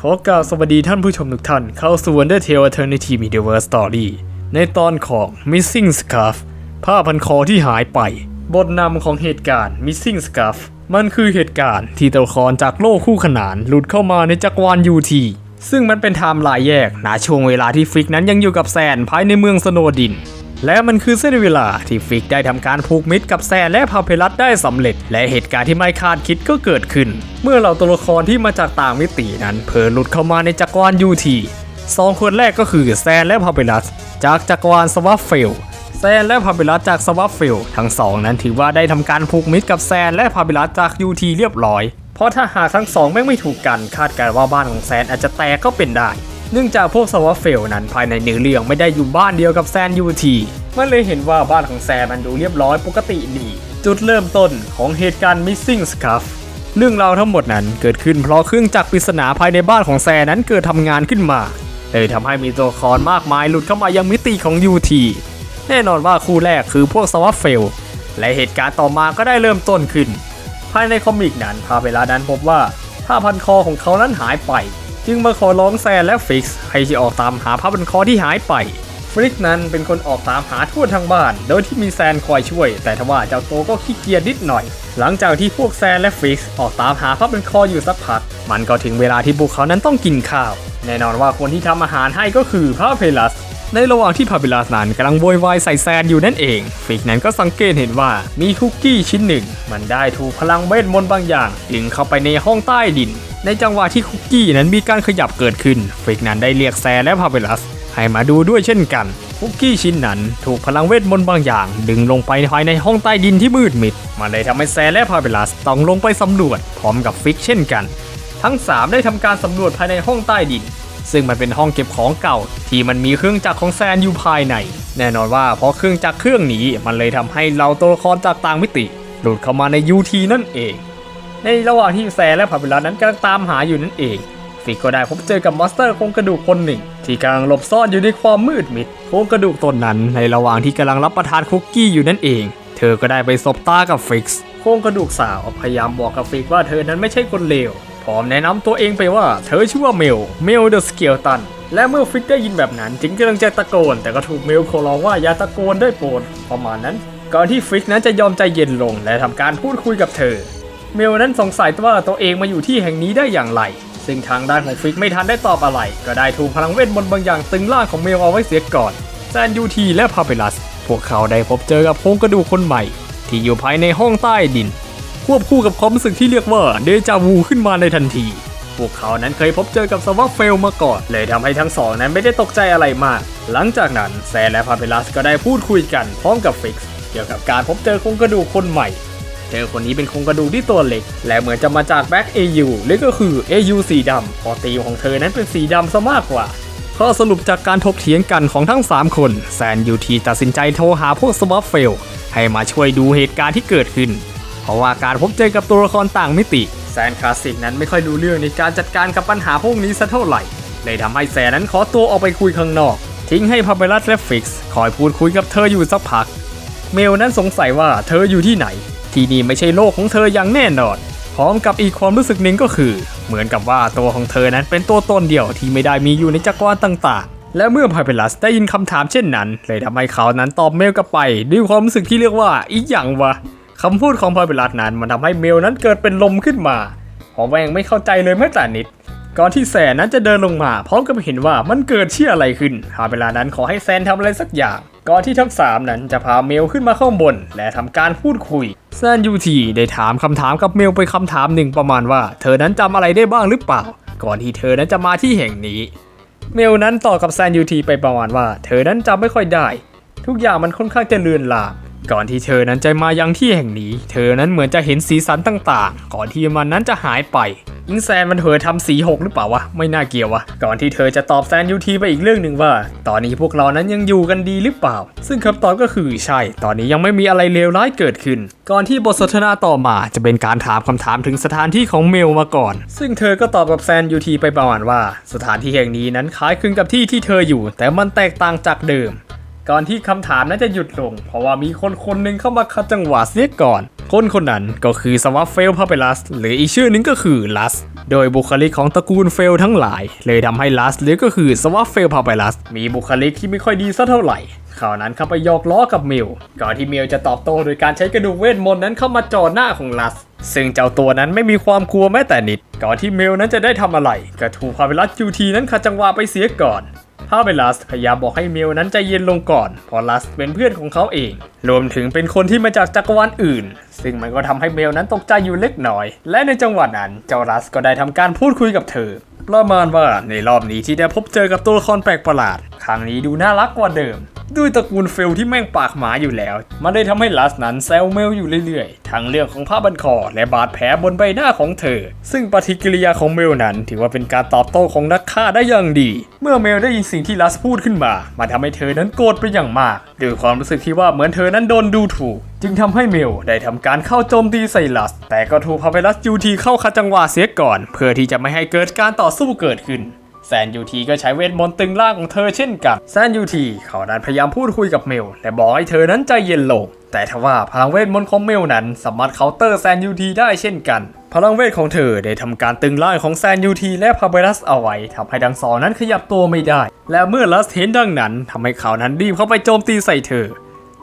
ขอกล่าวสวัสดีท่านผู้ชมทุกท่านเข้าสู่ Undertale Eternity Middle-earth Story ในตอนของ Missing Scarf ผ้าพันคอที่หายไป บทนำของเหตุการณ์ Missing Scarf มันคือเหตุการณ์ที่ตัวละครจากโลกคู่ขนานหลุดเข้ามาในจักรวาล UT ซึ่งมันเป็นไทม์ไลน์แยกณช่วงเวลาที่ฟิกนั้นยังอยู่กับแซนภายในเมืองสโนดิน และมันคือเส้นเวลาที่ฟิกได้ทำการผูกมิตรกับแซนและพาเพลัสได้สำเร็จ และเหตุการณ์ที่ไม่คาดคิดก็เกิดขึ้น เมื่อเหล่าตัวละครที่มาจากต่างมิตินั้นเผลอหลุดเข้ามาในจักรวาลยูทีสองคนแรกก็คือแซนและพาเพลัสจากจักรวาลสวัฟเฟลแซนและพาเบลัสจากสวัฟเฟลทั้งสองนั้นถือว่าได้ทำการผูกมิตรกับแซนและพาเบลัสจากยูทีเรียบร้อย เพราะถ้าหากทั้งสองแม่งไม่ถูกกันคาดการณ์ว่าบ้านของแซนอาจจะแตกก็เป็นได้ เนื่องจากพวกสวัฟเฟลนั้นภายในเนื้อเรื่องไม่ได้อยู่บ้านเดียวกับแซนยูทีมันเลยเห็นว่าบ้านของแซนมันดูเรียบร้อยปกติดี จุดเริ่มต้นของเหตุการณ์ missing scarf เรื่องราวทั้งหมดนั้นเกิดขึ้นเพราะเครื่องจักรปริศนาภายในบ้านของแซนนั้นเกิดทำงานขึ้นมาเลยทำให้มีตัวละครมากมายหลุดเข้ามายังมิติของ UT แน่นอนว่าคู่แรกคือพวกสวัฟเฟลและเหตุการณ์ต่อมาก็ได้เริ่มต้นขึ้น ภายในคอมิกนั้นพาเวลานั้นพบว่าผ้าพันคอของเขานั้นหายไป จึงมาขอร้องแซนและฟิกซ์ให้จะออกตามหาผ้าพันคอที่หายไป ฟริกนั้นเป็นคนออกตามหาทั่วทั้งบ้าน โดยที่มีแซนคอยช่วย แต่ทว่าเจ้าโตก็ขี้เกียจนิดหน่อย หลังจากที่พวกแซนและฟิกซ์ออกตามหาผ้าพันคออยู่สักพัก มันก็ถึงเวลาที่พวกเขานั้นต้องกินข้าว แน่นอนว่าคนที่ทำอาหารให้ก็คือพระเพลัสในระหว่างที่พาเบลัสนั้นกำลังโวยวายใส่แซนอยู่นั่นเอง ฟิกนั้นก็สังเกตเห็นว่ามีคุกกี้ชิ้นหนึ่ง มันได้ถูกพลังเวทมนต์บางอย่างดึงเข้าไปในห้องใต้ดิน ในจังหวะที่คุกกี้นั้นมีการขยับเกิดขึ้นฟิกนั้นได้เรียกแซนและพาเบลัส ให้มาดูด้วยเช่นกัน คุกกี้ชิ้นนั้นถูกพลังเวทมนต์บางอย่าง ดึงลงไปภายในห้องใต้ดินที่มืดมิด มันเลยทำให้แซนและพาเบลัสต้องลงไปสำรวจพร้อมกับฟิกเช่นกัน ทั้ง 3 ได้ทำการสำรวจภายในห้องใต้ดิน ซึ่งมันเป็นห้องเก็บของเก่า ที่มันมีเครื่องจักรของแซนอยู่ภายใน แน่นอนว่าเพราะเครื่องจักรเครื่องนี้มันเลยทำให้เราตัวละครจากต่างมิติหลุดเข้ามาในยูทีนั่นเอง ในระหว่างที่แซนและพาเวลานั้นกำลังตามหาอยู่นั่นเองฟิกก็ได้พบเจอกับมอนสเตอร์โครงกระดูกคนหนึ่ง ที่กำลังหลบซ่อนอยู่ในความมืดมิดโครงกระดูกตนนั้นในระหว่างที่กำลังรับประทานคุกกี้อยู่นั่นเอง เธอก็ได้ไปสบตากับฟิกโครงกระดูกสาวพยายามบอกกับฟิกว่าเธอนั้นไม่ใช่คนเลวพร้อมแนะนำตัวเองไปว่าเธอชื่อว่าเมล เมลเดอะสเกลตัน และเมื่อฟิกได้ยินแบบนั้นจึงกำลังจะตะโกน แต่ก็ถูกเมลขอร้องว่าอย่าตะโกนได้โปรดประมาณนั้น ก่อนที่ฟิกนั้นจะยอมใจเย็นลงและทำการพูดคุยกับเธอ เมลนั้นสงสัยว่าตัวเองมาอยู่ที่แห่งนี้ได้อย่างไร ซึ่งทางด้านของฟิกไม่ทันได้ตอบอะไร ก็ได้ถูกพลังเวทมนต์บางอย่างตึงร่างของเมลเอาไว้เสียก่อนแซนยูทีและพาเปลัส พวกเขาได้พบเจอกับโครงกระดูกคนใหม่ ที่อยู่ภายในห้องใต้ดิน ควบคู่กับความรู้สึกที่เรียกว่าเดจาวูขึ้นมาในทันที พวกเขานั้นเคยพบเจอกับสวัฟเฟลมาก่อน เลยทำให้ทั้งสองนั้นไม่ได้ตกใจอะไรมาก หลังจากนั้นแซนและพาเปลัสก็ได้พูดคุยกันพร้อมกับฟิกซ์เกี่ยวกับการพบเจอโครงกระดูกคนใหม่ เธอคนนี้เป็นโครงกระดูกที่ตัวเล็ก และเหมือนจะมาจากแบ็ก AU หรือก็คือ AU สีดำพอตีของเธอนั้นเป็นสีดำซะมากกว่าข้อสรุปจากการถกเถียงกันของทั้ง 3 คนแซนยูทีตัดสินใจโทรหาพวกสวอปเฟลให้มาช่วยดูเหตุการณ์ที่เกิดขึ้น เพราะว่าการพบเจอกับตัวละครต่างมิติแซนคลาสสิกนั้นไม่ค่อยดูเรื่องในการจัดการกับปัญหาพวกนี้สักเท่าไหร่เลยทำให้แซนนั้นขอตัวออกไปคุยข้างนอก ทิ้งให้พาเบลัสและฟิกซ์คอยพูดคุยกับเธออยู่สักพัก เมลนั้นสงสัยว่าเธออยู่ที่ไหน ที่นี่ไม่ใช่โลกของเธออย่างแน่นอน พร้อมกับอีกความรู้สึกหนึ่งก็คือ เหมือนกับว่าตัวของเธอนั้นเป็นตัวตนเดียวที่ไม่ได้มีอยู่ในจักรวาลต่างๆ และเมื่อพาเปลัสได้ยินคำถามเช่นนั้น เลยทำให้เขานั้นตอบเมลกลับไป ด้วยความรู้สึกที่เรียกว่าอีหยังวะคำพูดของพาเปลัสนั้นมันทำให้เมลนั้นเกิดเป็นลมขึ้นมาเพราะแมงไม่เข้าใจเลยแม้แต่นิด ก่อนที่แซนนั้นจะเดินลงมาพร้อมกับเห็นว่ามันเกิดเชี่ยอะไรขึ้นพาเวลานั้นขอให้แซนทำอะไรสักอย่าง ก่อนที่ทั้งสามนั้นจะพาเมลขึ้นมาข้างบน และทำการพูดคุย แซนยูทีได้ถามคำถามกับเมลไปคำถามหนึ่งประมาณว่า เธอนั้นจำอะไรได้บ้างหรือเปล่า ก่อนที่เธอนั้นจะมาที่แห่งนี้ เมลนั้นตอบกับแซนยูทีไปประมาณว่า เธอนั้นจำไม่ค่อยได้ ทุกอย่างมันค่อนข้างจะเลือนลาง ก่อนที่เธอนั้นจะมายังที่แห่งนี้ เธอนั้นเหมือนจะเห็นสีสันต่างๆ ก่อนที่มันนั้นจะหายไปอิงแซนมันเผลอทำสีหกหรือเปล่าวะ ไม่น่าเกี่ยววะ ก่อนที่เธอจะตอบแซนยูทีไปอีกเรื่องหนึ่งว่า ตอนนี้พวกเรานั้นยังอยู่กันดีหรือเปล่า ซึ่งคำตอบก็คือใช่ ตอนนี้ยังไม่มีอะไรเลวร้ายเกิดขึ้น ก่อนที่บทสนทนาต่อมาจะเป็นการถามคำถามถึงสถานที่ของเมลมาก่อน ซึ่งเธอก็ตอบกับแซนยูทีไปประมาณว่า สถานที่แห่งนี้นั้นคล้ายคลึงกับที่ที่เธออยู่ แต่มันแตกต่างจากเดิม ก่อนที่คำถามนั้นจะหยุดลง เพราะว่ามีคนคนหนึ่งเข้ามาคัดจังหวะเสียก่อน คนคนนั้นก็คือสวัฟเฟลพาเปลัส หรืออีกชื่อนึงก็คือลัส โดยบุคลิกของตระกูลเฟลทั้งหลาย เลยทำให้ลัสหรือก็คือสวัฟเฟลพาเปลัส มีบุคลิกที่ไม่ค่อยดีสักเท่าไหร่เขาวนั้นเข้าไปยอกล้อกับมิลก่อนที่มิลจะตอบโต้โดยการใช้กระดูกเวทมนต์นั้นเข้ามาจ่อหน้าของลัส ซึ่งเจ้าตัวนั้นไม่มีความกลัวแม้แต่นิด ก่อนที่มิลนั้นจะได้ทำอะไรก็ถูกพาเปลัสยูทีนั้นขัดจังหวะไปเสียก่อน พาเวลัสพยายามบอกให้มิลนั้นใจเย็นลงก่อนเพราะลัสเป็นเพื่อนของเขาเอง รวมถึงเป็นคนที่มาจากจักรวาลอื่น ซึ่งมันก็ทำให้เมลนั้นตกใจอยู่เล็กน้อย และในจังหวะนั้นเจ้าลัสก็ได้ทำการพูดคุยกับเธอประมาณว่าในรอบนี้ที่ได้พบเจอกับตัวละครแปลกประหลาด ครั้งนี้ดูน่ารักกว่าเดิม ด้วยตระกูลเฟลที่แม่งปากหมาอยู่แล้ว มันได้ทำให้ลัสนั้นแซวเมลอยู่เรื่อยๆ ทั้งเรื่องของผ้าบันคอและบาดแผลบนใบหน้าของเธอ ซึ่งปฏิกิริยาของเมลนั้น ถือว่าเป็นการตอบโต้ของนักฆ่าได้อย่างดี เมื่อเมลได้ยินสิ่งที่ลัสพูดขึ้นมามันทำให้เธอนั้นโกรธเป็นอย่างมากด้วยความรู้สึกที่ว่าเหมือนเธอนั้นโดนดูถูก จึงทำให้เมลได้ทำการเข้าโจมตีใส่ลัส แต่ก็ถูกพาเวลัสยูทีเข้าคัดจังหวะเสียก่อน เพื่อที่จะไม่ให้เกิดการต่อสู้เกิดขึ้น แซนยูทีก็ใช้เวทมนต์ตึงร่างของเธอเช่นกัน แซนยูทีเขานั้นพยายามพูดคุยกับเมลและบอกให้เธอนั้นใจเย็นลง แต่ทว่าพลังเวทมนต์ของเมลนั้นสามารถเคาน์เตอร์แซนยูทีได้เช่นกัน พลังเวทของเธอได้ทำการตึงร่างของแซนยูทีและพาเบรัสเอาไว้ทำให้ทั้งสองนั้นขยับตัวไม่ได้ และเมื่อลัสเห็นดังนั้นทำให้เขานั้นรีบเข้าไปโจมตีใส่เธอ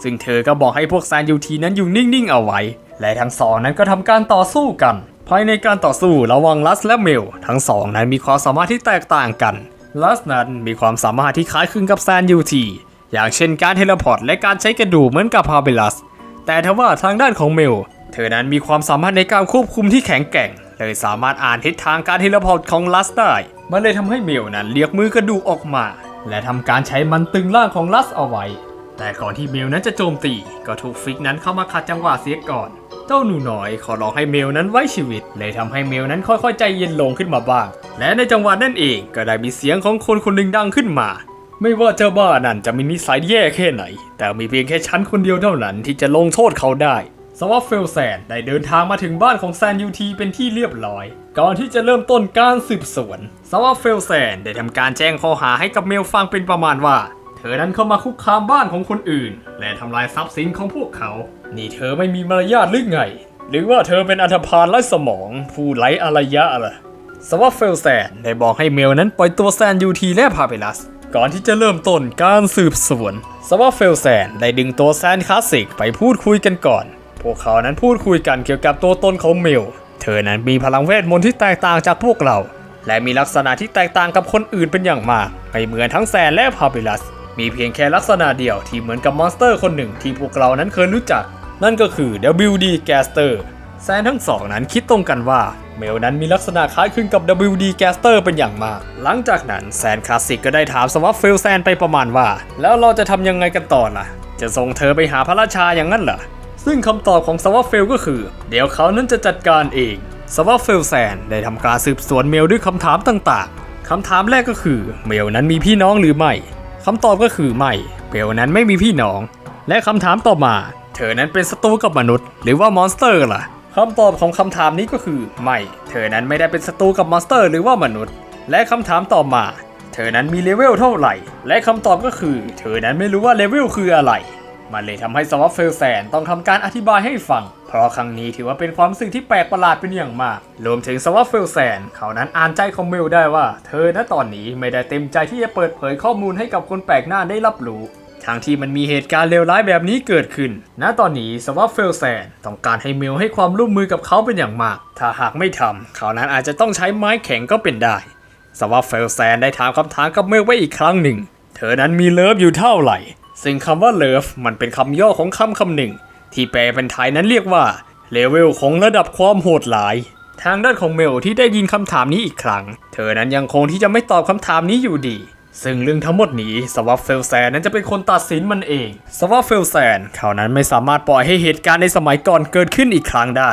ซึ่งเธอก็บอกให้พวกแซนยูทีนั้นอยู่นิ่งๆเอาไว้ และทั้งสองนั้นก็ทำการต่อสู้กัน ภายในการต่อสู้ระหว่างลัสและเมล ทั้งสองนั้นมีความสามารถที่แตกต่างกัน ลัสนั้นมีความสามารถที่คล้ายคลึงกับแซนยูทีอย่างเช่นการเทเลพอร์ตและการใช้กระดูกเหมือนกับพาเบลัส แต่ทว่าทางด้านของเมล เธอนั้นมีความสามารถในการควบคุมที่แข็งแกร่ง เลยสามารถอ่านทิศทางการเทเลพอร์ตของลัสได้ มันเลยทำให้เมลนั้นเลียกมือกระดูกออกมา และทำการใช้มันตึงร่างของลัสเอาไว้ แต่ก่อนที่เมลนั้นจะโจมตี ก็ถูกฟิกนั้นเข้ามาขัดจังหวะเสียก่อน เจ้าหนูน้อยขอร้องให้เมลนั้นไว้ชีวิต เลยทำให้เมลนั้นค่อยๆใจเย็นลงขึ้นมาบ้าง และในจังหวะนั่นเองก็ได้มีเสียงของคนคนหนึ่งดังขึ้นมา ไม่ว่าเจ้าบ้านั่นจะมีนิสัยแย่แค่ไหน แต่มีเพียงแค่ฉันคนเดียวเท่านั้นที่จะลงโทษเขาได้สวอปเฟลแซนได้เดินทางมาถึงบ้านของแซนยูทีเป็นที่เรียบร้อย ก่อนที่จะเริ่มต้นการสืบสวนสวอปเฟลแซนได้ทำการแจ้งข้อหาให้กับเมลฟังเป็นประมาณว่า เธอนั้นเข้ามาคุกคามบ้านของคนอื่น และทำลายทรัพย์สินของพวกเขา นี่เธอไม่มีมารยาทหรือไง หรือว่าเธอเป็นอันธพาลไร้สมอง ผู้ไร้อารยะล่ะสวอปเฟลแซนได้บอกให้เมลนั้นปล่อยตัวแซนยูทีและพาเปลัส ก่อนที่จะเริ่มต้นการสืบสวนสวอปเฟลแซนได้ดึงตัวแซนคลาสสิกไปพูดคุยกันก่อน พวกเขานั้นพูดคุยกันเกี่ยวกับตัวตนของเมล เธอนั้นมีพลังเวทมนต์ที่แตกต่างจากพวกเรา และมีลักษณะที่แตกต่างกับคนอื่นเป็นอย่างมากไม่เหมือนทั้งแซนและพาเปลัส มีเพียงแค่ลักษณะเดียวที่เหมือนกับมอนสเตอร์คนหนึ่งที่พวกเรานั้นเคยรู้จัก นั่นก็คือ WD Gaster แซนทั้งสองนั้นคิดตรงกันว่า เมลนั้นมีลักษณะคล้ายคลึงกับ WD Gaster เป็นอย่างมาก หลังจากนั้นแซนคลาสสิกก็ได้ถามสวัฟเฟลแซนไปประมาณว่า แล้วเราจะทำยังไงกันต่อล่ะ จะส่งเธอไปหาพระราชาอย่างนั้นเหรอซึ่งคำตอบของสวัฟเฟลก็คือ เดี๋ยวเขานั้นจะจัดการเองสวัฟเฟลแซนได้ทำการสืบสวนเมลด้วยคำถามต่างๆคำถามแรกก็คือ เมลนั้นมีพี่น้องหรือไม่ คำตอบก็คือไม่เบลนั้นไม่มีพี่น้อง และคำถามต่อมา เธอนั้นเป็นศัตรูกับมนุษย์ หรือว่ามอนสเตอร์ล่ะคำตอบของคำถามนี้ก็คือไม่ เธอนั้นไม่ได้เป็นศัตรูกับมอนสเตอร์ หรือว่ามนุษย์ และคำถามต่อมา เธอนั้นมีเลเวลเท่าไหร่ และคำตอบก็คือ เธอนั้นไม่รู้ว่าเลเวลคืออะไร มันเลยทำให้สวอปเฟลแซนต้องทำการอธิบายให้ฟัง เพราะครั้งนี้ถือว่าเป็นความรู้สึกที่แปลกประหลาดเป็นอย่างมาก รวมถึงสวอปเฟลแซนเขานั้นอ่านใจของเมลได้ว่า เธอณตอนนี้ไม่ได้เต็มใจที่จะเปิดเผยข้อมูลให้กับคนแปลกหน้าได้รับรู้ทั้งที่มันมีเหตุการณ์เลวร้ายแบบนี้เกิดขึ้น ณ ตอนนี้สวอปเฟลแซนต้องการให้เมลให้ความร่วมมือกับเขาเป็นอย่างมาก ถ้าหากไม่ทำเขานั้นอาจจะต้องใช้ไม้แข็งก็เป็นได้ สวอปเฟลแซนได้ถามคำถามกับเมลไว้อีกครั้งหนึ่ง เธอนั้นมีเลิฟอยู่เท่าไหร่ ซึ่งคำว่าเลิฟมันเป็นคำย่อของคำคำหนึ่ง ที่แปลเป็นไทยนั้นเรียกว่าเลเวลของระดับความโหดร้าย ทางด้านของเมลที่ได้ยินคำถามนี้อีกครั้ง เธอนั้นยังคงที่จะไม่ตอบคำถามนี้อยู่ดี ซึ่งเรื่องทั้งหมดนี้สวอปเฟลแซนนั้นจะเป็นคนตัดสินมันเองสวอปเฟลแซนเขานั้นไม่สามารถปล่อยให้เหตุการณ์ในสมัยก่อนเกิดขึ้นอีกครั้งได้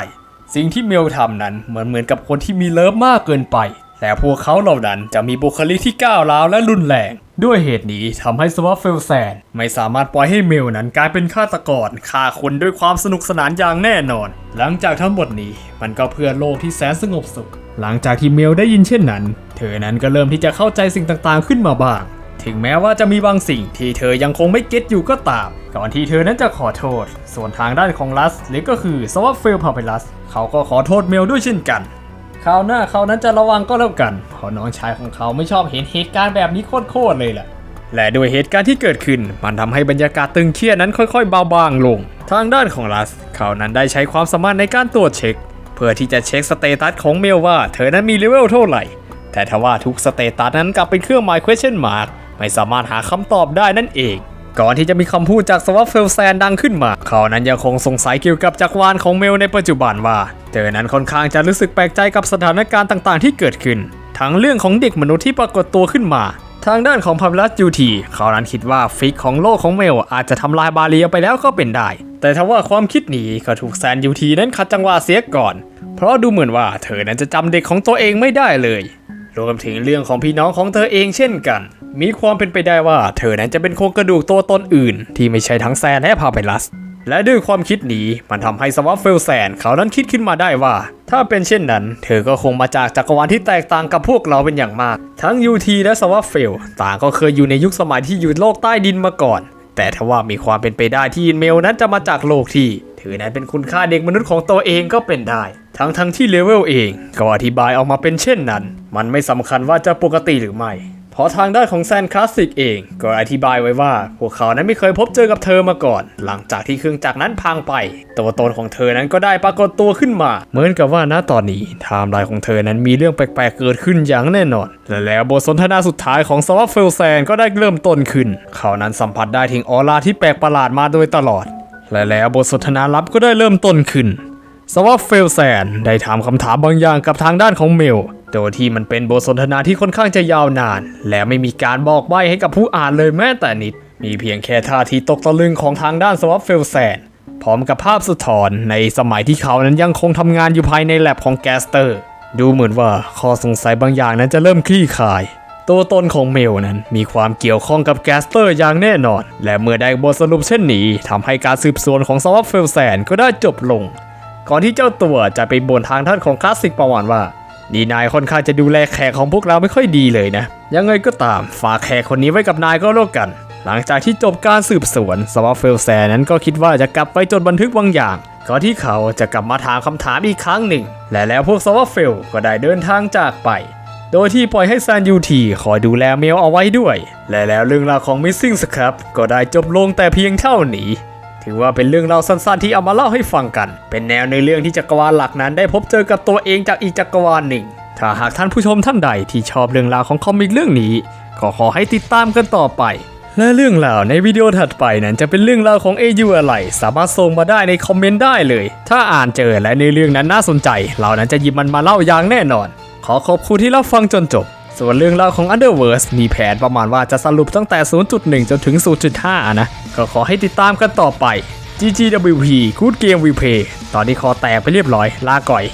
สิ่งที่เมลทำนั้นเหมือนเหมือนกับคนที่มีเลิฟมากเกินไป แต่พวกเขาเหล่านั้นจะมีบุคลิกที่ก้าวร้าวและรุนแรง ด้วยเหตุนี้ทำให้สวอปเฟลแซนไม่สามารถปล่อยให้เมลนั้นกลายเป็นฆาตกรฆ่าคนด้วยความสนุกสนานอย่างแน่นอน หลังจากทั้งหมดนี้มันก็เพื่อโลกที่แสนสงบสุข หลังจากที่เมลได้ยินเช่นนั้น เธอนั้นก็เริ่มที่จะเข้าใจสิ่งต่างๆขึ้นมาบ้าง ถึงแม้ว่าจะมีบางสิ่งที่เธอยังคงไม่เก็ตอยู่ก็ตาม ก่อนที่เธอนั้นจะขอโทษ ส่วนทางด้านของลัสหรือก็คือสวัฟเฟลพาเปลัสเขาก็ขอโทษเมลด้วยเช่นกัน คราวหน้าเขานั้นจะระวังก็แล้วกัน เพราะน้องชายของเขาไม่ชอบเห็นเหตุการณ์แบบนี้โคตรๆเลยแหละและด้วยเหตุการณ์ที่เกิดขึ้น มันทำให้บรรยากาศตึงเครียดนั้นค่อยๆเบาบางลง ทางด้านของลัส เขานั้นได้ใช้ความสามารถในการตรวจเช็ค เพื่อที่จะเช็คสเตตัสของเมลว่าเธอนั้นมีเลเวลเท่าไหร่ แต่ทว่าทุกสเตตัสนั้นกลับเป็นเครื่องหมาย question mark ไม่สามารถหาคำตอบได้นั่นเอง ก่อนที่จะมีคำพูดจากสวัฟเฟลแซนดังขึ้นมา เขานั้นยังคงสงสัยเกี่ยวกับจักรวาลของเมลในปัจจุบันว่า เธอนั้นค่อนข้างจะรู้สึกแปลกใจกับสถานการณ์ต่างๆ ที่เกิดขึ้น ทั้งเรื่องของเด็กมนุษย์ที่ปรากฏตัวขึ้นมา ทางด้านของพัมลัสยูทีเขานั้นคิดว่าฟิกของโลกของเมลอาจจะทำลายบาเรียไปแล้วก็เป็นได้ แต่ทว่าความคิดนี้ก็ถูกแซนยูทีนั้นขัดจังหวะเสียก่อน เพราะดูเหมือนว่าเธอนั้นจะจำเด็กของตัวเองไม่ได้เลยรวมถึงเรื่องของพี่น้องของเธอเองเช่นกัน มีความเป็นไปได้ว่าเธอนั้นจะเป็นโครงกระดูกตัวตนอื่น ที่ไม่ใช่ทั้งแซนและพาเปลัส และด้วยความคิดนี้มันทำให้สวัฟเฟลแซนเขานั้นคิดขึ้นมาได้ว่า ถ้าเป็นเช่นนั้น เธอก็คงมาจากจักรวาลที่แตกต่างกับพวกเราเป็นอย่างมาก ทั้งยูทีและสวัฟเฟลต่างก็เคยอยู่ในยุคสมัยที่อยู่โลกใต้ดินมาก่อน แต่ทว่ามีความเป็นไปได้ที่เมลนั้นจะมาจากโลกที่เธอนั้นเป็นคุณค่าเด็กมนุษย์ของตัวเองก็เป็นได้ทั้งทั้งที่เลเวลเองก็อธิบายออกมาเป็นเช่นนั้น มันไม่สำคัญว่าจะปกติหรือไม่ เพราะทางด้านของแซนคลาสสิกเองก็อธิบายไว้ว่า พวกเขานั้นไม่เคยพบเจอกับเธอมาก่อน หลังจากที่เครื่องจักรนั้นพังไป ตัวตนของเธอนั้นก็ได้ปรากฏตัวขึ้นมา เหมือนกับว่าณตอนนี้ไทม์ไลน์ของเธอนั้นมีเรื่องแปลกๆเกิดขึ้นอย่างแน่นอน และแล้วบทสนทนาสุดท้ายของสวัฟเฟลแซนก็ได้เริ่มต้นขึ้น เขานั้นสัมผัสได้ถึงออร่าที่แปลกประหลาดมาโดยตลอด และแล้วบทสนทนาลับก็ได้เริ่มต้นขึ้นสวัฟเฟลแซนได้ถามคำถามบางอย่างกับทางด้านของเมล โดยที่มันเป็นบทสนทนาที่ค่อนข้างจะยาวนาน และไม่มีการบอกใบ้ให้กับผู้อ่านเลยแม้แต่นิด มีเพียงแค่ท่าทีตกตะลึงของทางด้านสวัฟเฟลแซนพร้อมกับภาพสะท้อนในสมัยที่เขานั้นยังคงทำงานอยู่ภายในแลบของแกสเตอร์ ดูเหมือนว่าข้อสงสัยบางอย่างนั้นจะเริ่มคลี่คลาย ตัวตนของเมลนั้นมีความเกี่ยวข้องกับแกสเตอร์อย่างแน่นอน และเมื่อได้บทสรุปเช่นนี้ทำให้การสืบสวนของสวัฟเฟลแซนก็ได้จบลง ก่อนที่เจ้าตัวจะไปบ่นทางท่านของคลาสสิกประวัติว่า นี่นายค่อนข้างจะดูแลแขกของพวกเราไม่ค่อยดีเลยนะ ยังไงก็ตามฝากแขกคนนี้ไว้กับนายก็แล้วกัน หลังจากที่จบการสืบสวนสวอฟเฟลแซนั้นก็คิดว่าจะกลับไปจดบันทึกบางอย่างก่อนที่เขาจะกลับมาถามคำถามอีกครั้งหนึ่ง และแล้วพวกสวอฟเฟลก็ได้เดินทางจากไป โดยที่ปล่อยให้แซนยูทีคอยดูแลเมลเอาไว้ด้วย และแล้วเรื่องราวของ Missing Scrap ก็ได้จบลงแต่เพียงเท่านี้ ถือว่าเป็นเรื่องราสั้นๆที่เอามาเล่าให้ฟังกัน เป็นแนวในเรื่องที่จักรวาลหลักนั้นได้พบเจอกับตัวเองจากอีกจักรวาลหนึ่ง ถ้าหากท่านผู้ชมท่านใดที่ชอบเรื่องราวของคอมิกเรื่องนี้ ก็ขอให้ติดตามกันต่อไป และเรื่องราวในวิดีโอถัดไปนั้นจะเป็นเรื่องราวของ AU อะไร สามารถส่งมาได้ในคอมเมนต์ได้เลย ถ้าอ่านเจอและในเรื่องนั้นน่าสนใจ เรานั้นจะหยิบมันมาเล่าอย่างแน่นอน ขอขอบคุณที่รับฟังจนจบ ส่วนเรื่องราวของ Underverse มีแผนประมาณว่าจะสรุปตั้งแต่ 0.1 จนถึง 0.5 นะ ก็ขอให้ติดตามกันต่อไป GGWP Good Game Replay ตอนนี้คอแตกไปเรียบร้อย ลาก่อย